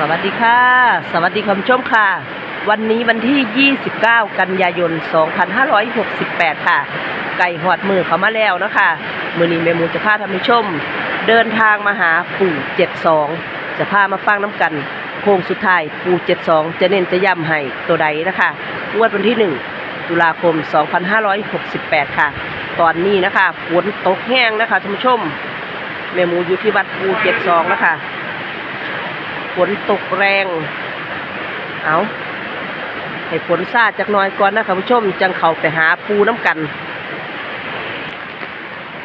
สวัสดีค่ะ สวัสดีคุณผู้ชมค่ะ วันนี้วันที่ 29 กันยายน 2568 ค่ะ ไก่หอดมือเขามาแล้วนะคะมือนี้แม่มูจะพาท่านผู้ชม เดินทางมาหาปู่ 72 จะพามาฟังน้ำกัน โค้งสุดท้ายปู่ 72 จะเน้นจะย้ำให้ตัวใดนะคะงวดวันที่ 1 ตุลาคม 2568 ค่ะ ตอนนี้นะคะฝนตกแห้งนะคะท่านผู้ชมแม่มูอยู่ที่วัดปู 72 นะคะ นตกแรง เอาให้ฝนซาจากน้อยก่อนนะคุณผู้ชม จังเขาไปหาปูน้ำกัน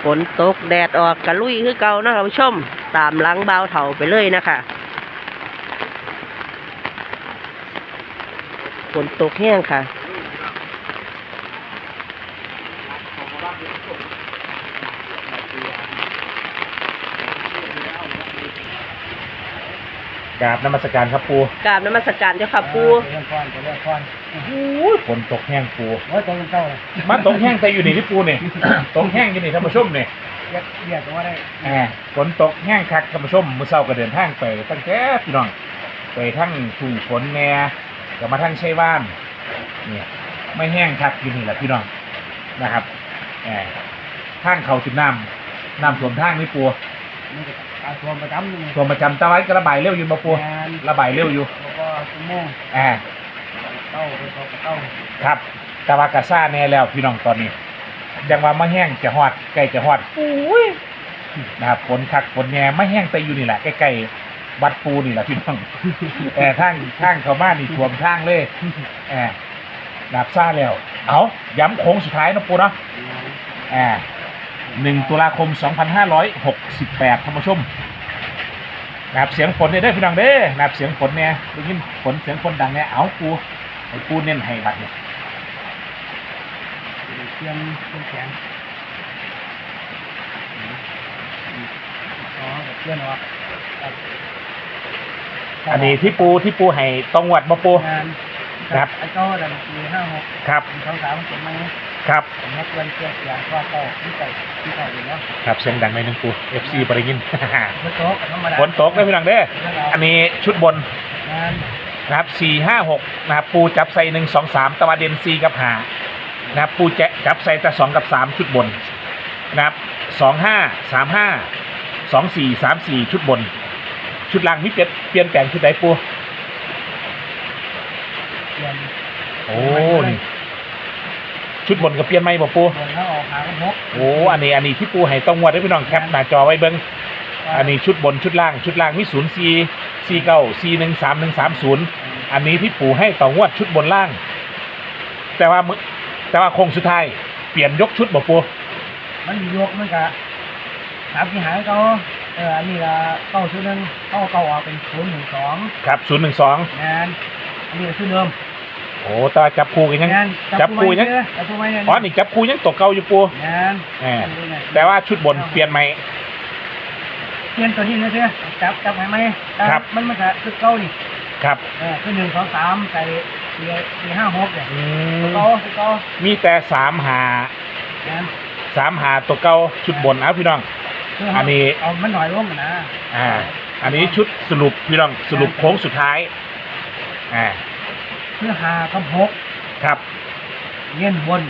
ฝนตกแดดออกกะลุยคือเก่านะคุณผู้ชม ตามหลังเบาวเถาไปเลยนะคะฝนตกแห้งค่ะ กราบนมัสการครับปูกราบนมัสการเจ้าค่ะปูเรื่องก้อนเรื่องก้อนโอ้ยฝนตกแห้งปูโอ้ยตรงเต้าเลยมันตกแห้งแต่อยู่นี่ที่ปูเนี่ย ตกแห้งอยู่นี่ท่านผู้ชมเนี่ยเรียกเรียกว่าได้แหมฝนตกแห้งคักท่านผู้ชมมื้อเช้าก็เดินทางไปตั้งแต่พี่น้องไปทั้งทุ่งฝนแหน่ก็มาทั้งชัยว่านเนี่ยไม่แห้งคักอยู่นี่แหละพี่น้องนะครับแหมทางเขาจุดน้ำน้ำท่วมทางนี่ปู ทวงประจำนี่ตัวประจำตะวันกระบายเร็วอยู่บ่ปูงระบายเร็วอยู่แล้วก็ชั่วโมงอ่เต้าไปเขกเต้าครับแตะวันกระซ่าแน่แล้วพี่น้องตอนนี้ยังว่ามาแห้งจะหอดใกล้จะหอดโอ้ยนะครับฝนคักฝนแง่มาแห้งแต่อยู่นี่แหละใกล้ๆวัดปูนี่แหละพี่น้อง แต่ทางทางเขามานนี่ทวงทางเลยแอบดับซ่าแล้ว เอาย้ำโค้งสุดท้ายเนาะปูนะแอบ 1 ตุลาคม 2568ท่านผู้ชมนะครับเสียงฝนเนี่ยได้พี่น้งเด้อนะครับเสียงฝนเนี่ยได้ยินฝนเสียงฝนดังเนี่ยเอากูไอ้กูเน้นให้บัดเนี่ยเตียมเตียมอันนี้ที่ปูที่ปูให้ตองวัดบ่ปูครับไอ้ก็ดันปีห้าหกครับเขาสามเจ็ไหม ครับผมนักเรียนเกี่ยวกับข้อเต้าที่ใส่ที่ใส่อยู่เนาะครับเสียงดังหน่อยหนึงปู FC บริยินฝนตกธรรมดาฝนตกได้พี่น้องเด้ออันนี้ชุดบนงานนะครับสี่ห้าหกนะครับปูจับใส่หนึ่งสองสามตะวันเดนซีกับหานะครับปูแจะจับใส่แต่สองกับสามชุดบนนะครับสองห้าสามห้าสองสี่สามสี่ชุดบน ชุดล่างมีเปลี่ยนเปลี่ยนแปลงชุดไหนปูเตรียมโอ้นี่ ชุดบนกับเปลี่ยนไหมบ่ปูบนแล้วออกหางหกโอ้อันนี้อันนี้ที่ปูให้ต้องวัดได้พี่น้องแคปหน้าจอไว้เบิ้งอันนี้ชุดบนชุดล่างชุดล่างมีศูนย์สี่สี่เก้าสี่หนึ่งสามหนึ่งสามศูนย์อันนี้ที่ปู่ให้ต่องวดชุดบนล่าง แต่ว่ามึแต่ว่าโคงสุดท้ายเปลี่ยนยกชุดบ่ปูมันยกมันกะสามที่หายเขาเอออันนี้ละเก้าชุดหนึ่งเข้าเก้าออกเป็นศูนย์หนึ่งสองครับศูนย์หนึ่งสองงานอันนี้ชุดเดิม โอ้แตว่าจับคู่กันยัง งานจับคู่ยังจับคู่ไว้เนี่ยอ๋อนี่จับคู่ยังตกเก่าอยู่ปูงานแหมแต่ว่าชุดบนเปลี่ยนใหม่ เปลี่ยนตัวนี้เลยเถอะจับจับไหมไหมครับ มันมันกะชุดเก้านี่ครับเออชุดหนึ่งสองสามใส่สี่สี่ห้าหกเนี่ยอืชุดมเก้าชุดเก้ามีแต่สามหางานสามหาตัวเก่าชุดบนเอาพี่น้อง คืออันนี้ เอามันหน่อยลงนะอ่า อันนี้ชุดสรุปพี่น้องสรุปโค้งสุดท้าย อ่า คือหากับหกครับ เงี้ยนบน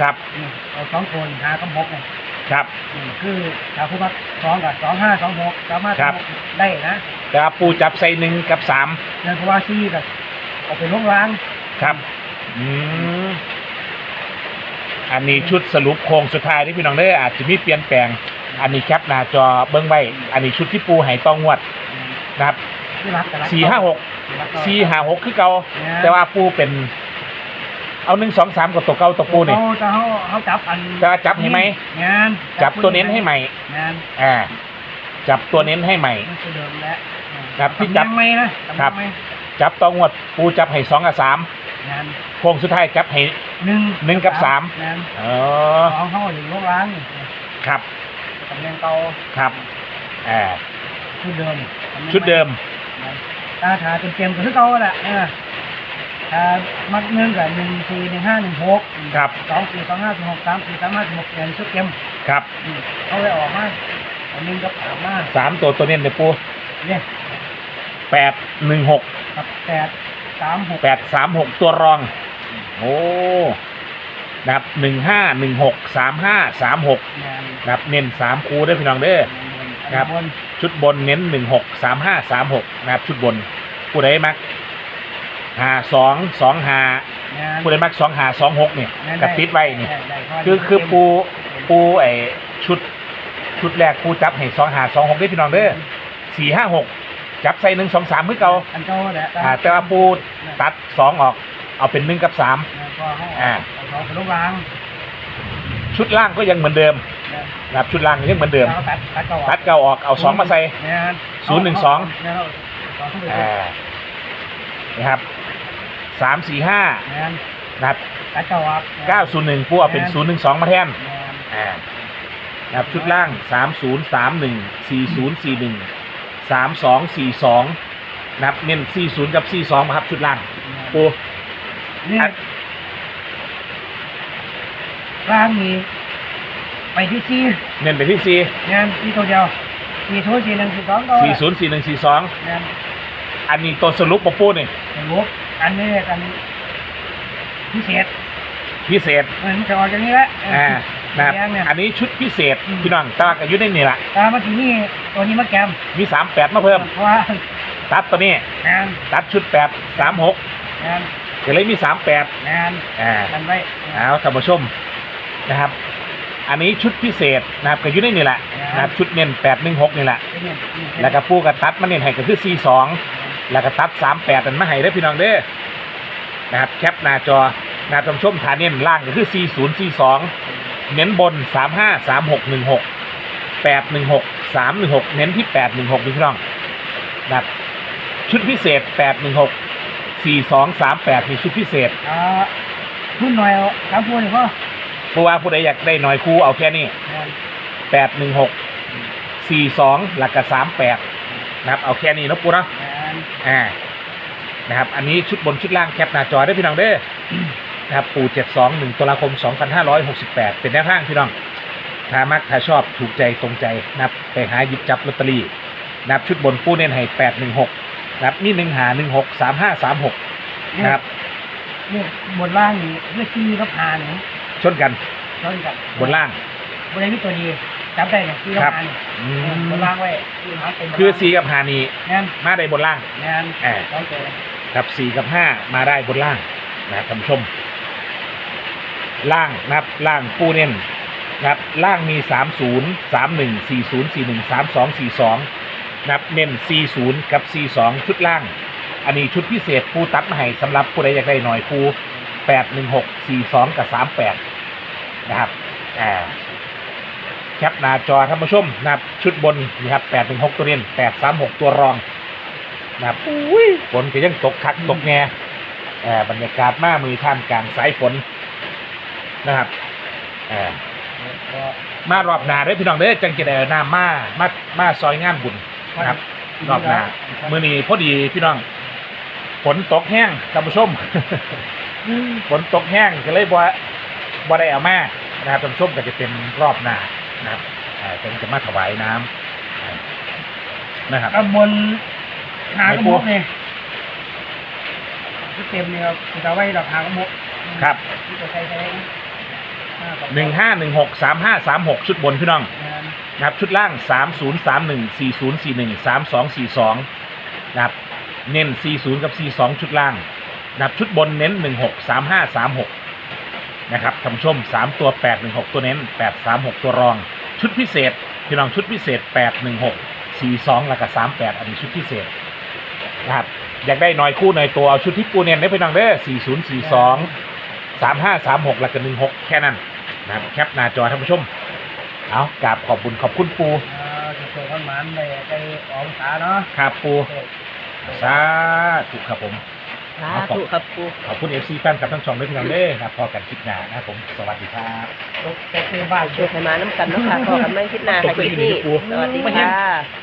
ครับ นี่เอาสองคนหากับหกเนี่ยครับอืมคือถ้าผู้มักสองกับสองห้าสองหกสามารถครับ ได้นะแต่ว่าปูจับใส่หนึ่งกับสามเงินเพราะว่าซี่กับเอาไปลงล้างครับ อืม อันนี้ชุดสรุปโครงสุดท้ายที่พี่น้องเด้ออาจจะมีเปลี่ยนแปลง อันนี้แคปหน้าจอเบิ้งไว้ อันนี้ชุดที่ปูให้ต้องงวดนะครับ ที่รักแต่ละสี่ห้าหกรักก็สี่ห้าหกคือเก่าเนี่ยแต่ว่าปูเป็น เอาหนึ่งสองสามกับตัวเก่าตัวปูนี่ เขาจะเขาเขาจับอันจะจับให้ไหม งานจับตัวเน้นให้ใหม่ งานอ่า จับตัวเน้นให้ใหม่ มันคือเดิมแล้วครับที่จับ ตำแหน่งไหมนะครับตำแหน่งไหมจับต้องงวดปูจับให้สองกับสามงานโครงสุดท้ายจับให้ หนึ่งหนึ่งกับสาม งานอ๋อสองเขาถึงลงล้างนี่ครับตำแหน่งเก่าครับอ่า ชุดเดิมตำแหน่งชุดเดิม ตาถาเต็มๆก็คือเก่าแหละเออถ้ามักหนึ่งกับหนึ่งสี่หนึ่งห้าหนึ่งหกครับสองสี่สองห้าสิบหกสามสี่สามห้าสิบหกเดือนชุดเต็มครับอืมเขาเลยออกมาอันหนึงกับสามมาสามตัวตัวเน้นเลยปูเนี่ยแปดหนึ่งหกกับแปดสามหกแปดสามหกตัวรอง โอ้นะครับหนึ่งห้าหนึ่งหกสามห้าสามหกแมนนะครับเน้นสามคูได้อพี่น้องเด้อครับบน ชุดบนเน้นหนึ่งหกสามห้าสามหกนะครับชุดบนผู้ใดมักหาสองสองหาแมนผู้ใดมักสองหาสองหกเนี่ยแม่นกับติดไว้เนี่ยด้ได้เพราะคือคือปูปูไอชุดชุดแรกปูจับให้สองหาสองหกได้อพี่น้องเด้อสี่ห้าหกจับใส่หนึ่งสองสามมือเก่าอันเก่าแหละอ่าแต่ว่าปูตัดสองออก เอาเป็นหนึ่งกับสามแล้วก็ให้อ่าเอาสองเป็นลูกรางชุดล่างก็ยังเหมือนเดิม นะนะครับชุดล่างยังเหมือนเดิมแล้วตัดตัดเก่าออกตัดเก่าออกเอาสองมาใส่แม่นศูนย์หนึ่งสองแม่นเอาสองเข้าไปอ่านะครับสามสี่ห้าแม่นนะครับตัดเก่าออกเก้าศูนย์หนึ่งปูเอาเป็นศูนย์หนึ่งสองมาแทนแม่นอ่านะครับชุดล่างสามศูนย์สามหนึ่งสี่ศูนย์สี่หนึ่งสามสองสี่สองนะครับเน้นสี่ศูนย์กับสี่สองครับชุดล่างปูนี่อัดร่างมี ไปที่สี่เน้นไปที่สี่งานที่ตัวเดียวมีทุนสี่หนึ่งสี่สองก็สี่ศูนย์สี่หนึ่งสี่สองงานอันนี้ตัวสรุปปะปูนี่เป็นงบอันนี้กันพิเศษพิเศษเออมันจะออกจากนี้แหละอ่านะครับแยกเนี่ยอันนี้ชุดพิเศษอืมพี่น้องตลาดอายุได้นี่แหละตามมาที่นี่ตัวนี้มาแกมมีสามแปดมาเพิ่มเพราะว่าตัดตัวนี้งานตัดชุดแปดสามหกงานก็เลยมีสามแปดงานอ่ากันไว้เอาท่านผู้ชมนะครับ อันนี้ชุดพิเศษนะครับก็อยู่ในนี่แหละนะครับชุดเน้นแปดหนึ่งหกนี่แหละแล้วก็ปูกระตัดมาเน้นให้ก็คือสี่สองแล้วก็ตัดสามแปดอันมาให้ได้พี่น้องเด้อนะครับแคปหน้าจอนะครับท่านผู้ชมฐานเน้นล่างก็คือสี่ศูนย์สี่สองเน้นบนสามห้าสามหกหนึ่งหกแปดหนึ่งหกสามหนึ่งหกเน้นที่แปดหนึ่งหกพี่น้องนะครับชุดพิเศษแปดหนึ่งหกสี่สองสามแปดมีชุดพิเศษอ่าพุ่นหน่อยเอาสามพวงนี่พ่อ ผู้ว่าผู้ใดอยากได้หน่อยคู่เอาแค่นี้งานแปดหนึ่งหกสี่สองหลักกับสามแปดนะครับ เอาแค่นี้เนาะปูเนาะงานอ่านะครับ อันนี้ชุดบนชุดล่างแคปหน้าจอได้พี่น้องเด้อนะครับปูเจ็ดสองหนึ่งตุลาคมสองพันห้าร้อยหกสิบแปดเป็นแนวทางพี่น้องถ้ามักถ้าชอบถูกใจตรงใจนะครับไปหาหยิบจับลอตเตอรี่นะครับชุดบนปูเน้นให้แปดหนึ่งหกนะครับมีหนึ่งหาหนึ่งหกสามห้าสามหกนะครับนี่บนล่างนี่เพื่อที่กับหาเนี่ย ชนกันซ้อนกันบนล่างบนล่างมีตัวดีจำได้เนี่ยที่กับครับหาเนี่ยอืบนมล่างไว้ที่หาเป็นบนล่างคือสี่กับหานีงานมาได้บนล่างงานอ่าซ้อนเจอครับสี่กับห้ามาได้บนล่างนะครับท่านผู้ชม ล่างนะครับล่างปูเน้นนะครับล่างมีสามศูนย์สามหนึ่งสี่ศูนย์สี่หนึ่งสามสองสี่สองนะครับเน้นสี่ศูนย์กับสี่สองชุดล่าง อันนี้ชุดพิเศษปูตัดมาให้สำหรับผู้ใดอยากได้หน่อยปูแปดหนึ่งหกสี่สองกับสามแปด นะครับอ่าแคปหน้าจอท่านผู้ชมนะครับ ชุดบนนี่ครับแปดหนึ่งหกตัวเน้นแปดสามหกตัวรองนะครับอุ้ยฝนก็ยังตกคักตกแง่เอ่อบรรยากาศมามือท่ามกลางสายฝนนะครับเอ่อก็มารอบหนาเด้อพี่น้องเด้อจังจะได้เอาน้ำมามามาซอยงานบุญนะครับรอบหน้ามื้อนี้พอดีพี่น้องฝนตกแห้งท่านผู้ชมฝนตกแห้งก็เลยบ่ บ่ได้เอาแม่นะครับท่านผู้ชก็จะเป็นรอบหนานะครับผมจะมาถวายน้ำนะครับ ข้าบนหางกระมกเนี่ยที่เต็มเนี่ยครับจะไว้ดอกหางกระมกครับหนึ่งห้าหนึ่งหกสามห้าสามหกชุดบนพี่น้อง นะครับชุดล่างสามศูนย์สามหนึ่งสี่ศูนย์สี่หนึ่งสามสองสี่สอะครับเน้นสี่ศูนย์กับสี่สองชุดล่างนะครับชุดบนเน้นหนึ่งหกสามห้าสามหก นะครับท่านผู้ชมสามตัวแปดหนึ่งหกตัวเน้นแปดสามหกตัวรอง ชุดพิเศษ พี่น้องชุดพิเศษแปดหนึ่งหกสี่สองแล้วก็สามแปดอันนี้ชุดพิเศษนะครับอยากได้น้อยคู่หน่อยตัวเอาชุดที่ปูเน้นได้พี่น้องเด้อสี่ศูนย์สี่สองสามห้าสามหกแล้วก็หนึ่งหกแค่นั้นนะครับแคปหน้าจอท่านผู้ชม เอากราบขอบบุญขอบคุณปูอ่าจะเกิดวันมันไปไปออกษาเนาะครับปูสาธุครับผม สาธุครับปูขอบคุณเอฟซีแฟนกับทั้งสองด้วยพี่น้องเด้อครับพอกันคลิปหน้านะครับผมสวัสดีครับตกตกในบ้านช่วยให้มาน้ำกันเนาะค่ะพอกันไม่คิดหน้าค่ะคลิปนี้สวัสดีค่ะ